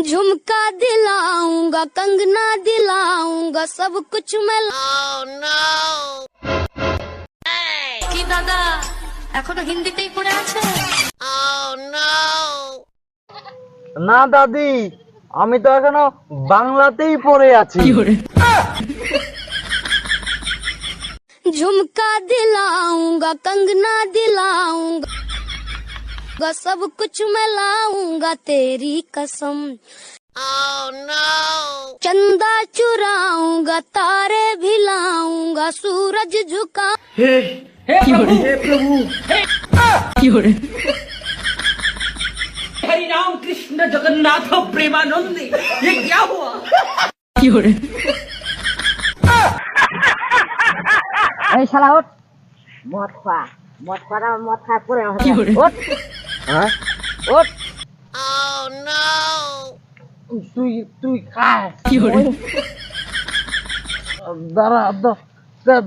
झुमका दिलाऊंगा कंगना दिलाऊंगा सब कुछ मैं কি দাদা এখনো হিন্দিতেই পড়ে আছে না দাদি আমি তো এখনো বাংলাতেই পড়ে আছি झुमका दिलाऊंगा कंगना दिलाऊंगा सब कुछ मैं लाऊंगा तेरी कसम चंदा चुराऊंगा तारे भी लाऊंगा सूरज झुका हरि राम कृष्ण जगन्नाथ प्रेमानंद ये क्या हुआ এই শালা ওঠ মদ খা মদ খাওয়া মদ খা পরে ওঠ হ্যাঁ ওট oh, তুই তুই খাস। কি হরে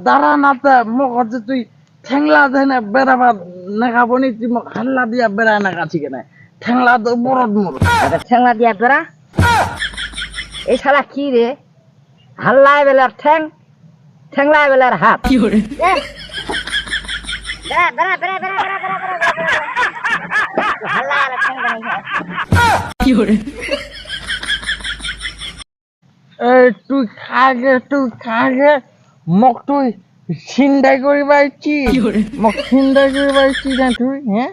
দাঁড়া না তা মোক তুই ঠেংলা দেয় না বেড়াবার নেখাবো তুই মোক হাল্লা দিয়া বেড়ায় না কাছি ঠেংলা তো বরদ মোর ঠেংলা দিয়া বেড়া? এই শালা কি রে? হাল্লায় বেলার ঠ্যাং ঠ্যাংলায় বেলার হাত। তুই খাগে তুই খাগে মোক তুই কৰি পাইছি। মোক কৰি পাইছি না তুই হ্যাঁ?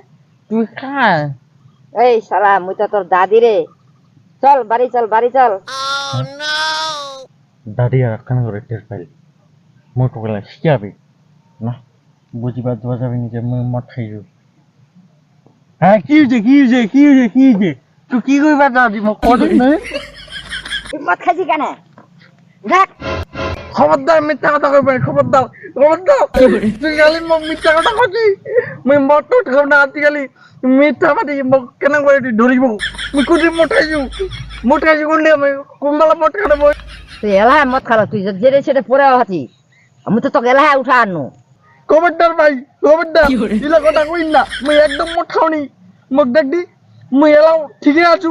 তুই খায়। এই শালা মুই তো তোর দাদি রে। চল বাড়ি চল বাড়ি চল। দাদি আর একখান করে টের পাইল। মই শিকাবি না যাবে নিজে মই মদ খাইছো হ্যাঁ কি হয়েছে কি হয়েছে কি হয়েছে কি হয়েছে তুই কি করিবা দাদি মোক কদিন নয় তুই মদ খাইছি কেন দেখ খবরদার মিথ্যা কথা কইবে খবরদার খবরদার তুই খালি মোক মিথ্যা কথা কইছি মই মদ তো খাব না আতি খালি মিথ্যা পাতি মোক কেনে করে তুই ধরিব মই কুটি মঠাইছো মঠাইছো কোনলে আমি কোনবেলা মদ মই তুই এলাহায় মদ খালো তুই যেটা সেটা পরে আছি আমি তো তোকে এলাহায় উঠা আনু খবরদার ভাই খবরদার ইলা কথা কই না মই একদম মদ খাওনি মোক দেখদি মই এলাও ঠিকই আছো।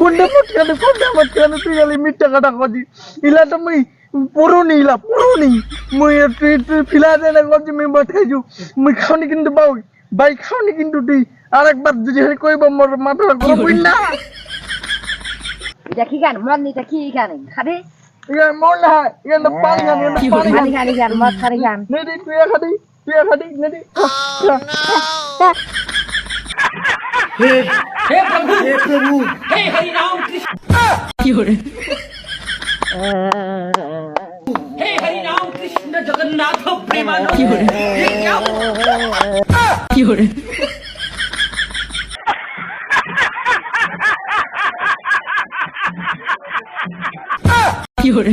কোনটা খালে কোনটা খালে তুই খালি মিথ্যা কথা কইছি ইলা তো মই পুরনি ইলা পুরনি মই তুই তুই ফিলা দে না কইছি মই মদ খাইছো মই খাওনি কিন্তু বাউ ভাই খাওনি কিন্তু তুই। আরেকবার যদি হেৰি কইব মোর মাথা গরম হইল না। এটা গান মদ নিতে কি গান খাবি? ইয়া মন না ইয়া না পানি গান ইয়া পানি গান খালি খালি গান মদ খালি গান নেদি তুই খাদি তুই খাদি নেদি হে প্রভু! হে প্রভু! হে হরি রাম কৃষ্ণ! কি হরে হে হরি রাম কৃষ্ণ জগন্নাথ প্রেমানন্দ! কি হরে কি হরে কি হরে